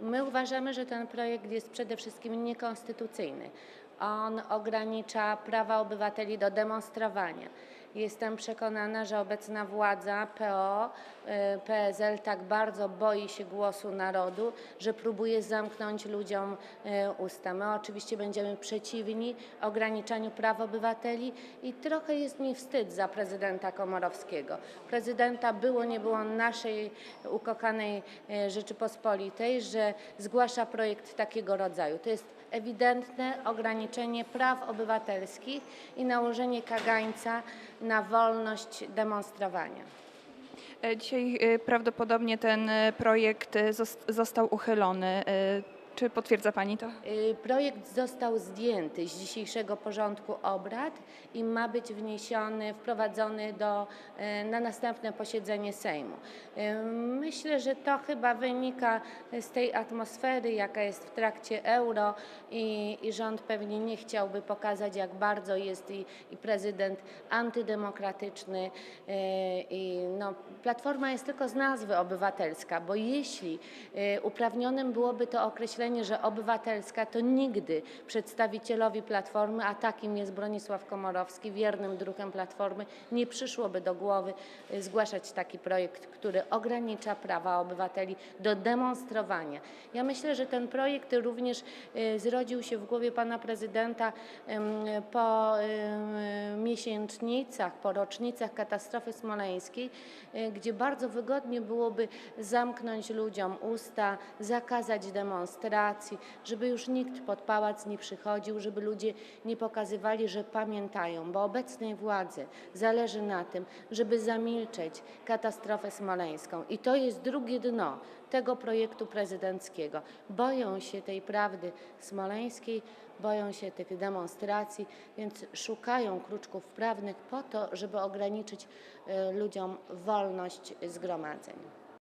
My uważamy, że ten projekt jest przede wszystkim niekonstytucyjny. On ogranicza prawa obywateli do demonstrowania. Jestem przekonana, że obecna władza PO, y, PSL tak bardzo boi się głosu narodu, że próbuje zamknąć ludziom y, usta. My oczywiście będziemy przeciwni ograniczaniu praw obywateli i trochę jest mi wstyd za prezydenta Komorowskiego. Prezydenta było, nie było naszej ukochanej y, Rzeczypospolitej, że zgłasza projekt takiego rodzaju. To jest ewidentne ograniczenie praw obywatelskich i nałożenie kagańca na wolność demonstrowania. E, Dzisiaj e, prawdopodobnie ten e, projekt zos- został uchylony. Czy potwierdza Pani to? Y, Projekt został zdjęty z dzisiejszego porządku obrad i ma być wniesiony, wprowadzony do, y, na następne posiedzenie Sejmu. Y, Myślę, że to chyba wynika z tej atmosfery, jaka jest w trakcie euro i, i rząd pewnie nie chciałby pokazać, jak bardzo jest i, i prezydent antydemokratyczny. I no, Platforma jest tylko z nazwy obywatelska, bo jeśli uprawnionym byłoby to określenie, że obywatelska, to nigdy przedstawicielowi Platformy, a takim jest Bronisław Komorowski, wiernym druhem Platformy, nie przyszłoby do głowy y, zgłaszać taki projekt, który ogranicza prawa obywateli do demonstrowania. Ja myślę, że ten projekt również y, zrodził się w głowie pana prezydenta po miesięcznicach, po rocznicach katastrofy smoleńskiej, y, gdzie bardzo wygodnie byłoby zamknąć ludziom usta, zakazać demonstracji, żeby już nikt pod pałac nie przychodził, żeby ludzie nie pokazywali, że pamiętają, bo obecnej władzy zależy na tym, żeby zamilczeć katastrofę smoleńską. I to jest drugie dno tego projektu prezydenckiego. Boją się tej prawdy smoleńskiej, boją się tych demonstracji, więc szukają kruczków prawnych po to, żeby ograniczyć e, ludziom wolność zgromadzeń.